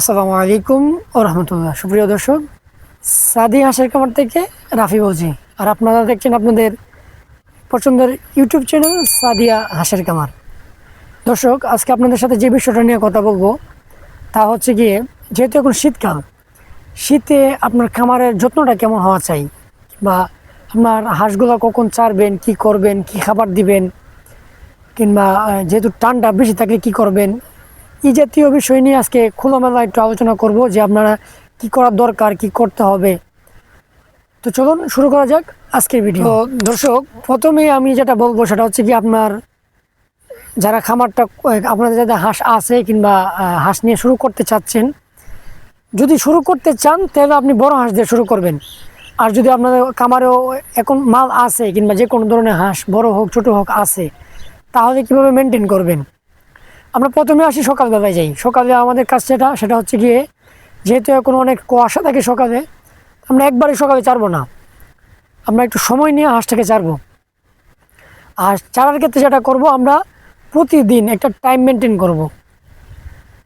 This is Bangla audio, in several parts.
আসসালামু আলাইকুম ও রহমতুল্লাহ। সুপ্রিয় দর্শক, সাদি হাঁসের কামার থেকে রাফি বলছি। আর আপনারা দেখছেন আপনাদের পছন্দের ইউটিউব চ্যানেল সাদিয়া হাঁসের কামার দর্শক, আজকে আপনাদের সাথে যে বিষয়টা নিয়ে কথা বলব, তা হচ্ছে গিয়ে, যেহেতু এখন শীতকাল, শীতে আপনার খামারের যত্নটা কেমন হওয়া চাই? বা আপনার হাঁসগুলো কখন ছাড়বেন, কি করবেন, কি খাবার দিবেন? কিংবা যেহেতু টানটা বেশি থাকলে কি করবেন? এই জাতীয় বিষয় নিয়ে আজকে খোলামেলা একটু আলোচনা করব যে আপনারা কি করার দরকার, কি করতে হবে। তো চলুন শুরু করা যাক আজকের ভিডিও। দর্শক, প্রথমে আমি যেটা বলব সেটা হচ্ছে কি আপনার, যারা খামারটা, আপনাদের যাদের হাঁস আছে কিংবা হাঁস নিয়ে শুরু করতে চাচ্ছেন, যদি শুরু করতে চান তাহলে আপনি বড় হাঁস দিয়ে শুরু করবেন। আর যদি আপনাদের খামারেও এখন মাল আছে কিংবা যে কোনো ধরনের হাঁস বড় হোক, ছোট হোক আছে, তাহলে কীভাবে মেনটেন করবেন? আমরা প্রথমে আসি সকালবেলায় যাই। সকালে আমাদের কাজ যেটা, সেটা হচ্ছে গিয়ে যেহেতু এখন অনেক কুয়াশা থাকে সকালে, আমরা একবারে সকালে চারবো না। আমরা একটু সময় নিয়ে হাঁসটাকে চারবো। আর চারার ক্ষেত্রে যেটা করব, আমরা প্রতিদিন একটা টাইম মেনটেন করব।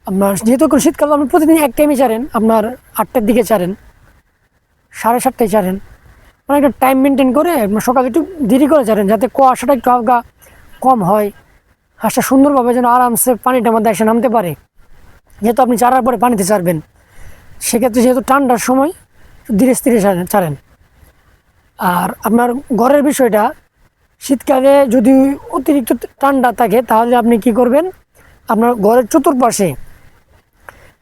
আপনার যেহেতু এখন শীতকাল আপনি প্রতিদিন এক টাইমে চারেন, আপনার আটটার দিকে চারেন, সাড়ে সাতটায় চারেন। মানে একটা টাইম মেনটেন করে সকালে একটু দেরি করে চারেন, যাতে কুয়াশাটা একটু হালকা কম হয়। হাঁসটা সুন্দরভাবে যেন আরামসে পানিটার মধ্যে এসে নামতে পারে। যেহেতু আপনি চারার পরে পানিতে চারবেন সেক্ষেত্রে যেহেতু ঠান্ডার সময় ধীরে স্থিরে ছাড়েন আর আপনার ঘরের বিষয়টা শীতকালে যদি অতিরিক্ত ঠান্ডা থাকে তাহলে আপনি কি করবেন? আপনার ঘরের চতুর্পাশে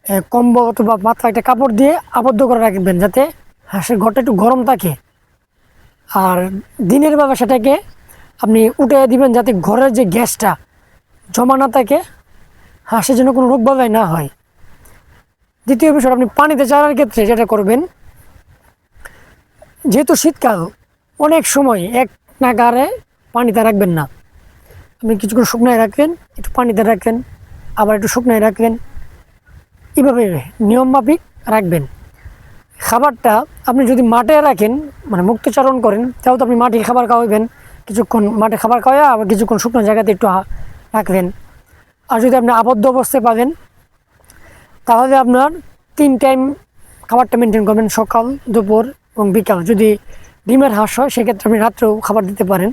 এ, কম্বল অথবা মাথা একটা কাপড় দিয়ে আবদ্ধ করে রাখবেন যাতে হাঁসের ঘরটা একটু গরম থাকে। আর দিনের বেলা সেটাকে আপনি উঠে দিবেন যাতে ঘরের যে গ্যাসটা জমা না থাকে, হাঁসের জন্য কোনো রোগ বালাই না হয়। দ্বিতীয় বিষয়, আপনি পানিতে চারার ক্ষেত্রে যেটা করবেন, যেহেতু শীতকাল, অনেক সময় এক নাগারে পানিতে রাখবেন না। আপনি কিছুক্ষণ শুকনায় রাখবেন একটু পানিতে রাখবেন আবার একটু শুকনায় রাখবেন এইভাবে নিয়মমাফিক রাখবেন। খাবারটা আপনি যদি মাঠে রাখেন মানে মুক্তচারণ করেন তাও তো আপনি মাটির খাবার খাওয়াবেন। কিছুক্ষণ মাঠে খাবার খাওয়া, আবার কিছুক্ষণ শুকনো জায়গাতে একটু রাখবেন আর যদি আপনি আবদ্ধ অবস্থায় পাবেন, তাহলে আপনার তিন টাইম খাবারটা মেনটেন করবেন সকাল, দুপুর এবং বিকাল। যদি ডিমের হাঁস হয়, সেক্ষেত্রে আপনি রাত্রেও খাবার দিতে পারেন।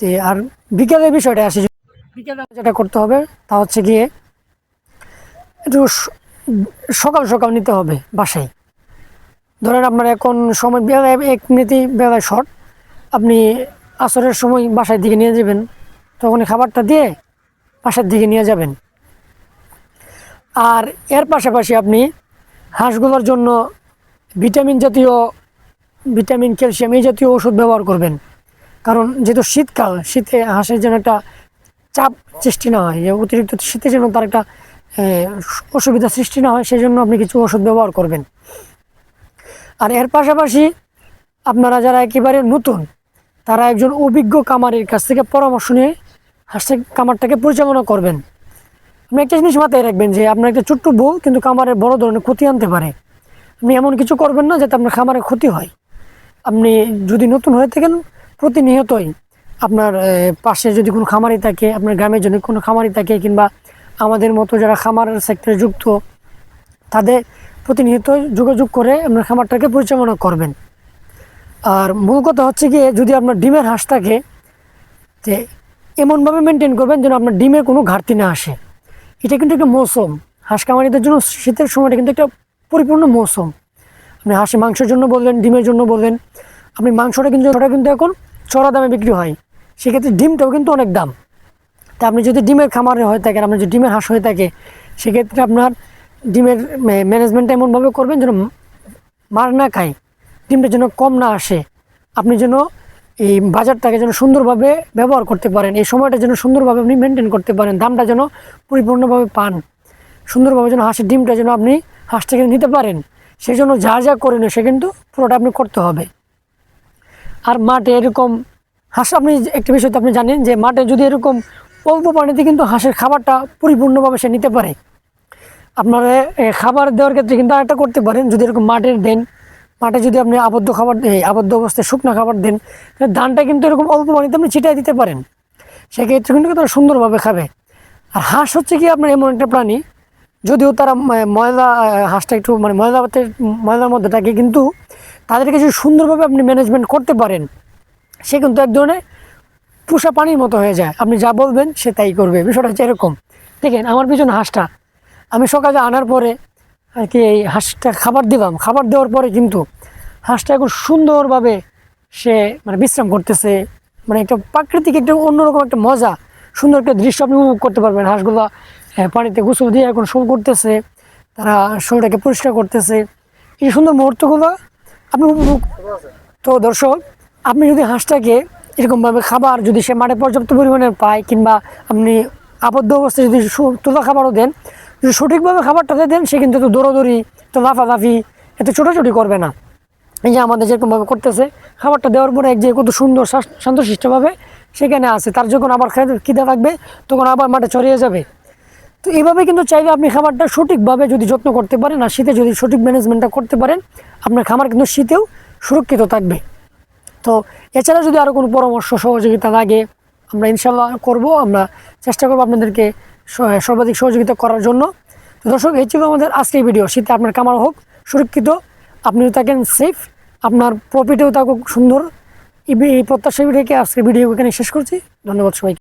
যে আর বিকেলের বিষয়টা আসে বিকেলে যেটা করতে হবে, তা হচ্ছে গিয়ে একটু সকাল সকাল নিতে হবে বাসায়। ধরেন আপনার এখন সময় বেলায় এক মিনিটই বেলায় শর্ট। আপনি আসরের সময় বাসায় দিকে নিয়ে যাবেন। তখন খাবারটা দিয়ে বাসার দিকে নিয়ে যাবেন। আর এর পাশাপাশি আপনি হাঁসগুলোর জন্য ভিটামিন জাতীয়, ভিটামিন, ক্যালসিয়াম এই জাতীয় ওষুধ ব্যবহার করবেন। কারণ যেহেতু শীতকাল, শীতে হাঁসের জন্য একটা চাপ সৃষ্টি না হয়, অতিরিক্ত শীতের জন্য তার একটা অসুবিধা সৃষ্টি না হয় সেই জন্য আপনি কিছু ওষুধ ব্যবহার করবেন। আর এর পাশাপাশি আপনারা যারা একেবারে নতুন, তারা একজন অভিজ্ঞ কামারের কাছ থেকে পরামর্শ নিয়ে হাঁসের কামারটাকে পরিচালনা করবেন। আপনি একটা জিনিস মাথায় রাখবেন যে আপনার একটা ছোট্ট বউ কিন্তু কামারের বড় ধরনের ক্ষতি আনতে পারে। আপনি এমন কিছু করবেন না যাতে আপনার খামারে ক্ষতি হয়। আপনি যদি নতুন হয়ে থাকেন, প্রতিনিয়তই আপনার পাশে যদি কোনো খামারি থাকে, আপনার গ্রামের জন্য কোনো খামারি থাকে কিংবা আমাদের মতো যারা খামারের সেক্টরে যুক্ত, তাদের প্রতিনিয়ত যোগাযোগ করে আপনার খামারটাকে পরিচালনা করবেন। আর মূল কথা হচ্ছে গিয়ে যদি আপনার ডিমের হাঁস থাকে, যে এমনভাবে মেনটেন করবেন যেন আপনার ডিমের কোনো ঘাটতি না আসে। এটা কিন্তু একটা মৌসুম। হাঁস কামারিদের জন্য শীতের সময়টা কিন্তু একটা পরিপূর্ণ মৌসুম। আপনি হাঁসের মাংসের জন্য বললেন, ডিমের জন্য বললেন, আপনি মাংসটা কিন্তু ওটা কিন্তু এখন চড়া দামে বিক্রি হয়। সেক্ষেত্রে ডিমটাও কিন্তু অনেক দাম। তা আপনি যদি ডিমের খামারে হয়ে থাকেন আপনার যদি ডিমের হাঁস হয়ে থাকে, সেক্ষেত্রে আপনার ডিমের ম্যানেজমেন্টটা এমনভাবে করবেন যেন মার না খায়, ডিমটা যেন কম না আসে। আপনি যেন এই বাজারটাকে যেন সুন্দরভাবে ব্যবহার করতে পারেন, এই সময়টা যেন সুন্দরভাবে আপনি মেনটেন করতে পারেন, দামটা যেন পরিপূর্ণভাবে পান, সুন্দরভাবে যেন হাঁসের ডিমটা যেন আপনি হাঁস থেকে নিতে পারেন সেই জন্য যা যা করেন সে কিন্তু পুরোটা আপনি করতে হবে। আর মাঠে এরকম হাঁস আপনি একটা বিষয় তো আপনি জানেন যে মাঠে যদি এরকম অল্প পানিতে কিন্তু হাঁসের খাবারটা পরিপূর্ণভাবে সে নিতে পারে। আপনারা খাবার দেওয়ার ক্ষেত্রে কিন্তু আরেকটা করতে পারেন, যদি এরকম মাঠের দেন মাঠে যদি আপনি আবদ্ধ খাবার আবদ্ধ অবস্থায় শুকনো খাবার দেন ধানটা কিন্তু এরকম অল্প পানিতে আপনি ছিটাই দিতে পারেন। সেক্ষেত্রে কিন্তু তারা সুন্দরভাবে খাবে। আর হাঁস হচ্ছে কি আপনার এমন একটা প্রাণী, যদিও তারা ময়লা হাঁসটা একটু মানে ময়লাতে ময়লার মধ্যে থাকে, কিন্তু তাদেরকে যদি সুন্দরভাবে আপনি ম্যানেজমেন্ট করতে পারেন, সে কিন্তু এক ধরনের পুষা পানির মতো হয়ে যায়। আপনি যা বলবেন সে তাই করবে। বিষয়টা হচ্ছে এরকম। দেখেন, আমার পিছনে হাঁসটা। আমি সকালে আনার পরে আর কি এই হাঁসটা খাবার দিলাম। খাবার দেওয়ার পরে কিন্তু হাঁসটা এখন সুন্দরভাবে সে মানে বিশ্রাম করতেছে। মানে একটা প্রাকৃতিক একটা অন্যরকম একটা মজা, সুন্দর একটা দৃশ্য আপনি উপভোগ করতে পারবেন। হাঁসগুলো পানিতে গোসল দিয়ে এখন শোল করতেছে, তারা শরীরটাকে পরিষ্কার করতেছে। এই সুন্দর মুহূর্তগুলো আপনি উপভোগ তো দর্শক, আপনি যদি হাঁসটাকে এরকমভাবে খাবার যদি সে মাঠে পর্যাপ্ত পরিমাণে পায় কিংবা আপনি আবদ্ধ অবস্থায় যদি তোলা খাবারও দেন যদি সঠিকভাবে খাবারটাতে দেন, সে কিন্তু এত দৌড়াদৌড়ি তো লাফালাফি এত ছোটাছুটি করবে না। এই যে আমাদের যেরকমভাবে করতেছে, খাবারটা দেওয়ার পরে এক যে কত সুন্দর শান্তশিষ্টভাবে সেখানে আছে। তার যখন আবার খিদে থাকবে, তখন আবার মাঠে ছড়িয়ে যাবে। তো এইভাবে কিন্তু চাইলে আপনি খাবারটা সঠিকভাবে যদি যত্ন করতে পারেন, আর শীতে যদি সঠিক ম্যানেজমেন্টটা করতে পারেন, আপনার খামার কিন্তু শীতেও সুরক্ষিত থাকবে। তো এছাড়া যদি আরও কোনো পরামর্শ, সহযোগিতা লাগে, আমরা ইনশাল্লাহ করব। আমরা চেষ্টা করব আপনাদেরকে সর্বাধিক সহযোগিতা করার জন্য। দর্শক, এই ছিল আমাদের আজকের ভিডিও শীতে আপনার কামার হোক, সুরক্ষিত আপনিও থাকেন সেফ আপনার প্রফিটেও থাকুক সুন্দর। এই প্রত্যাশা রেখে আজকের ভিডিও এখানে শেষ করছি। ধন্যবাদ সবাইকে।